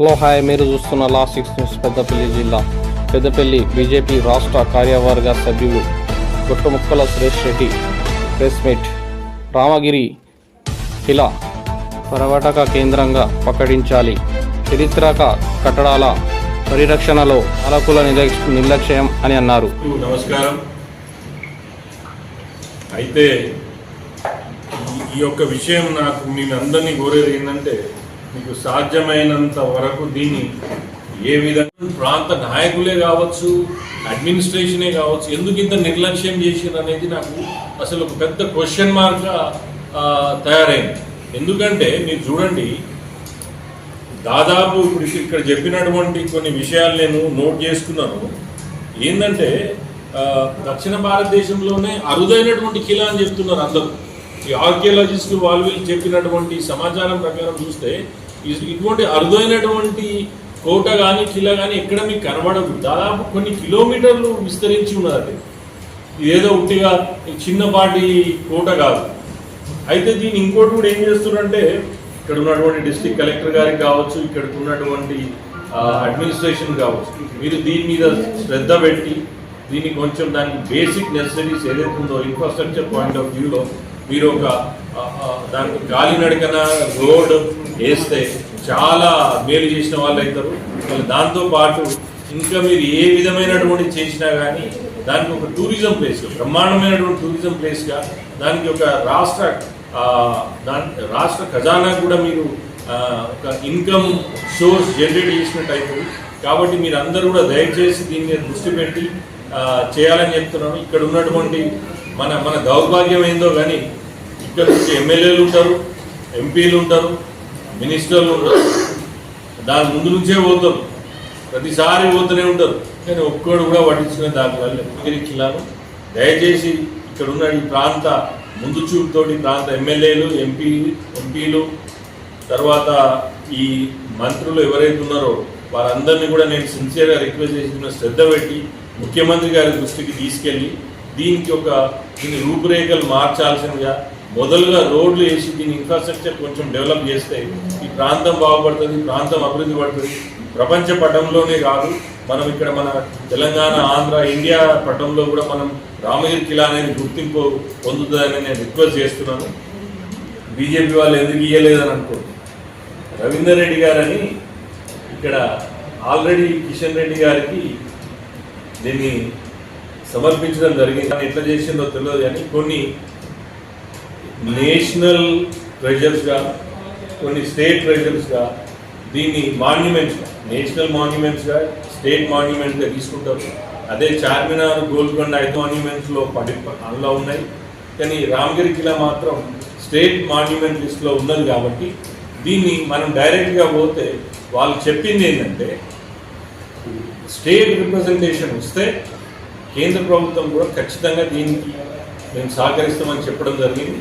Hello hi. మీరు చూస్తున్న లా six news Peddapalli జిల్లా. పెద్దపల్లి బీజేపీ రాష్ట్ర కార్యవర్గ సభ్యులు గుట్టముక్కల సురేష్ రెడ్డి ప్రెస్ మీట్. రామగిరి కిలా పర్యాటక కేంద్రంగా ప్రకటించాలి. చరిత్రక కట్టడాల పరిరక్షణలో పాలకుల నిర్లక్ష్యం అని అన్నారు. నమస్కారం. అయితే ఈ- ఈ యొక్క విషయం నాకు నేను అందరినీ కోరేది ఏంటంటే మీకు సాధ్యమైనంత వరకు దీన్ని ఏ విధంగా ప్రాంత నాయకులే కావచ్చు అడ్మినిస్ట్రేషనే కావచ్చు ఎందుకు ఇంత నిర్లక్ష్యం చేసింది అనేది నాకు అసలు ఒక పెద్ద క్వశ్చన్ మార్క్గా తయారైంది. ఎందుకంటే మీరు చూడండి దాదాపు ఇప్పుడు ఇక్కడ చెప్పినటువంటి కొన్ని విషయాలు నేను నోట్ చేసుకున్నాను. ఏంటంటే దక్షిణ భారతదేశంలోనే అరుదైనటువంటి కిలా అని చెప్తున్నారు అందరూ. ఈ ఆర్కియాలజిస్టులు వాళ్ళు వీళ్ళు చెప్పినటువంటి సమాచారం ప్రకారం చూస్తే ఇటువంటి అరుదైనటువంటి కోట కానీ కిలా కానీ ఎక్కడ మీకు కనబడదు దాదాపు కొన్ని కిలోమీటర్లు విస్తరించి ఉన్నది ఇదేదో ఉట్టిగా చిన్నపాటి కోట కాదు. అయితే దీన్ని ఇంకోటి కూడా ఏం చేస్తున్నారంటే ఇక్కడ ఉన్నటువంటి డిస్ట్రిక్ట్ కలెక్టర్ గారికి కావచ్చు ఇక్కడ ఉన్నటువంటి అడ్మినిస్ట్రేషన్ కావచ్చు. మీరు దీని మీద శ్రద్ధ పెట్టి దీన్ని కొంచెం దానికి బేసిక్ నెసరీస్ ఏదైతే ఉందో ఇన్ఫ్రాస్ట్రక్చర్ పాయింట్ ఆఫ్ వ్యూలో మీరు ఒక దానికి గాలి దానికి రోడ్ వేస్తే చాలా మేలు చేసిన వాళ్ళు అవుతారు. మళ్ళీ దాంతో పాటు ఇంకా మీరు ఏ విధమైనటువంటి చేసినా కానీ దానికి ఒక టూరిజం ప్లేస్ బ్రహ్మాండమైనటువంటి టూరిజం ప్లేస్గా దానికి ఒక రాష్ట్ర దాని రాష్ట్ర ఖజానా కూడా మీరు ఒక ఇన్కమ్ సోర్స్ జనరేట్ చేసినట్టు అవుతుంది. కాబట్టి మీరు అందరూ కూడా దయచేసి దీని మీద దృష్టి పెట్టి చేయాలని చెప్తున్నాను. ఇక్కడ ఉన్నటువంటి మన మన దౌర్భాగ్యం ఏందో కానీ ఇక్కడ నుంచి ఎమ్మెల్యేలు ఉంటారు ఎంపీలు ఉంటారు మినిస్టర్లు ఉంటారు. దాని ముందు నుంచే పోతాం. ప్రతిసారి పోతూనే ఉంటారు. కానీ ఒక్కడు కూడా పట్టించుకునే దాఖలాలు ఎప్పటికిలాను దయచేసి ఇక్కడ ఉన్న ఈ ప్రాంత ముందు చూపుతోటి ప్రాంత ఎమ్మెల్యేలు ఎంపీ ఎంపీలు తర్వాత ఈ మంత్రులు ఎవరైతే ఉన్నారో వారందరినీ కూడా నేను సిన్సియర్గా రిక్వెస్ట్ చేసిన శ్రద్ధ పెట్టి ముఖ్యమంత్రి గారి దృష్టికి తీసుకెళ్ళి దీనికి ఒక దీని రూపురేఖలు మార్చాల్సిందిగా మొదలుగా రోడ్లు వేసి దీని ఇన్ఫ్రాస్ట్రక్చర్ కొంచెం డెవలప్ చేస్తే ఈ ప్రాంతం బాగుపడుతుంది ఈ ప్రాంతం అభివృద్ధి పడుతుంది. ప్రపంచ పటంలోనే కాదు మనం ఇక్కడ మన తెలంగాణ ఆంధ్ర ఇండియా పటంలో కూడా మనం రామగిరి కిలా అనేది గుర్తింపు పొందుతుందని నేను రిక్వెస్ట్ చేస్తున్నాను. బీజేపీ వాళ్ళు ఎందుకు ఇయ్యలేదని అనుకో రవీందర్ రెడ్డి గారని ఇక్కడ ఆల్రెడీ కిషన్ రెడ్డి గారికి దీన్ని సమర్పించడం జరిగింది. కానీ ఎట్లా చేసిందో తెలియదు కానీ కొన్ని నేషనల్ ట్రెజర్స్గా కొన్ని స్టేట్ ట్రెజర్స్గా దీన్ని మాన్యుమెంట్స్గా నేషనల్ మాన్యుమెంట్స్గా స్టేట్ మాన్యుమెంట్గా తీసుకుంటారు. అదే చార్మినార్ గోల్కొండ ఐదు మాన్యుమెంట్స్లో పడి అందులో ఉన్నాయి. కానీ రామగిరి కిలా మాత్రం స్టేట్ మాన్యుమెంట్ లిస్ట్లో ఉన్నది కాబట్టి దీన్ని మనం డైరెక్ట్గా పోతే వాళ్ళు చెప్పింది ఏంటంటే స్టేట్ రిప్రజెంటేషన్ వస్తే కేంద్ర ప్రభుత్వం కూడా ఖచ్చితంగా దీనికి మేము సహకరిస్తామని చెప్పడం జరిగింది.